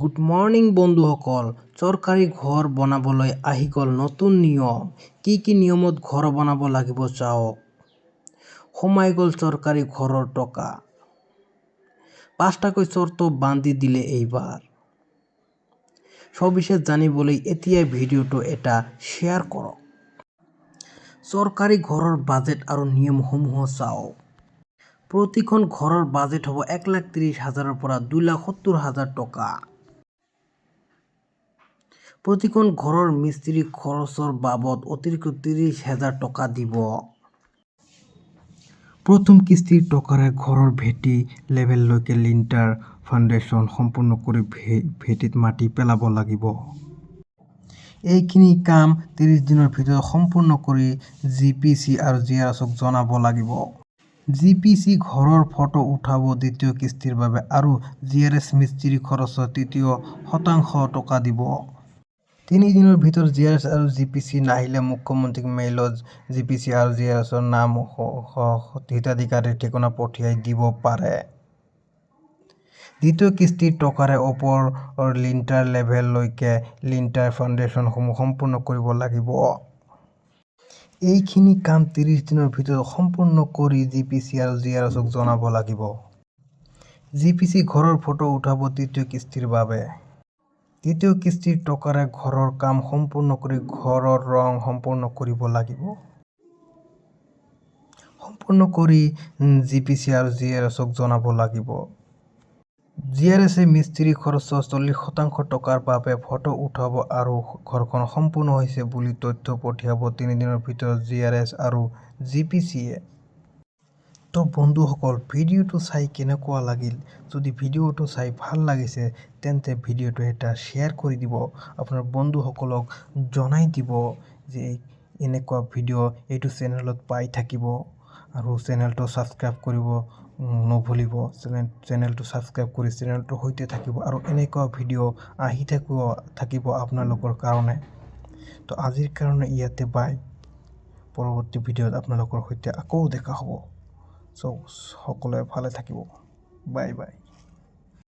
Good morning বন্ধুসকল চৰকাৰী ঘৰ বনাবলৈ আহি গ'ল নতুন নিয়ম। কি কি নিয়মত ঘৰ বনাব লাগিব চাওক। সোমাই গ'ল চৰকাৰী ঘৰৰ টকা। পাঁচটাকৈ চৰ্ত বান্ধি দিলে এইবাৰ। সবিশেষ জানিবলৈ এতিয়াই ভিডিঅ'টো এটা শ্বেয়াৰ কৰক। চৰকাৰী ঘৰৰ বাজেট আৰু নিয়মসমূহ চাওক। প্ৰতিখন ঘৰৰ বাজেট হ'ব এক লাখ ত্ৰিছ হাজাৰৰ পৰা দুই লাখ সত্তৰ হাজাৰ টকা। প্ৰতিখন ঘৰৰ মিস্ত্ৰী খৰচৰ বাবদ অতিৰিক্ত ত্ৰিছ হাজাৰ টকা দিব। প্ৰথম কিস্তিৰ টকাৰে ঘৰৰ ভেটি লেভেললৈকে লিণ্টাৰ ফাউণ্ডেশ্যন সম্পূৰ্ণ কৰি ভে- ভেটিত মাটি পেলাব লাগিব। এইখিনি কাম ত্ৰিছ দিনৰ ভিতৰত সম্পূৰ্ণ কৰি জি পি চি আৰু জি আৰ এছক জনাব লাগিব। জি পি চি ঘৰৰ ফটো উঠাব দ্বিতীয় কিস্তিৰ বাবে আৰু জি আৰ এছ মিস্ত্ৰী খৰচৰ তৃতীয় শতাংশ টকা দিব। তিনি দিনৰ ভিতৰত জি আৰ এছ আৰু জি পি চি নাহিলে মুখ্যমন্ত্ৰীক মেইলত জি পি চি আৰু জি আৰ এছৰ নাম হিতাধিকাৰীৰ ঠিকনা পঠিয়াই দিব পাৰে। দ্বিতীয় কিস্তিৰ টকাৰে ওপৰৰ লিণ্টাৰ লেভেললৈকে লিণ্টাৰ ফাউণ্ডেশ্যনসমূহ সম্পূৰ্ণ কৰিব লাগিব। এইখিনি কাম ত্ৰিছ দিনৰ ভিতৰত সম্পূৰ্ণ কৰি জি পি চি আৰু জি আৰ এছক জনাব লাগিব। জি পি চি ঘৰৰ ফটো উঠাব তৃতীয় কিস্তিৰ বাবে। তৃতীয় কিস্তিৰ টকাৰে ঘৰৰ কাম সম্পূৰ্ণ কৰি ঘৰৰ ৰং সম্পূৰ্ণ কৰিব লাগিব। সম্পূৰ্ণ কৰি জি পি চি আৰু জি আৰ এছক জনাব লাগিব। জি আৰ এছে মিস্ত্ৰী খৰচৰ চল্লিছ শতাংশ টকাৰ বাবে ফটো উঠাব আৰু ঘৰখন সম্পূৰ্ণ হৈছে বুলি তথ্য পঠিয়াব। তিনিদিনৰ ভিতৰত জি আৰ এছ আৰু জি পি চিয়ে তো বন্ধুসকল ভিডিঅ'টো চাই কেনেকুৱা লাগিল? যদি ভিডিঅ'টো চাই ভালো লাগিছে, তেন্তে ভিডিঅ'টো এটা শ্বেয়াৰ কৰি দিব। আপোনাৰ বন্ধুসকলক জনাই দিব যে এনেকুৱা ভিডিঅ' এইটো চেনেলত পাই থাকিব আৰু চেনেলটো ছাবস্ক্ৰাইব কৰিব নভুলিব। চেনেল চেনেলটো ছাবস্ক্ৰাইব কৰি চেনেলটোৰ সৈতে থাকিব আৰু এনেকুৱা ভিডিঅ' আহি থাকিব থাকিব আপোনালোকৰ কাৰণে। তো আজিৰ কাৰণে ইয়াতে বাই পৰৱৰ্তী ভিডিঅ'ত আপোনালোকৰ সৈতে আকৌ দেখা হ'ব। চ' সকলোৱে ভালে থাকিব। Bye bye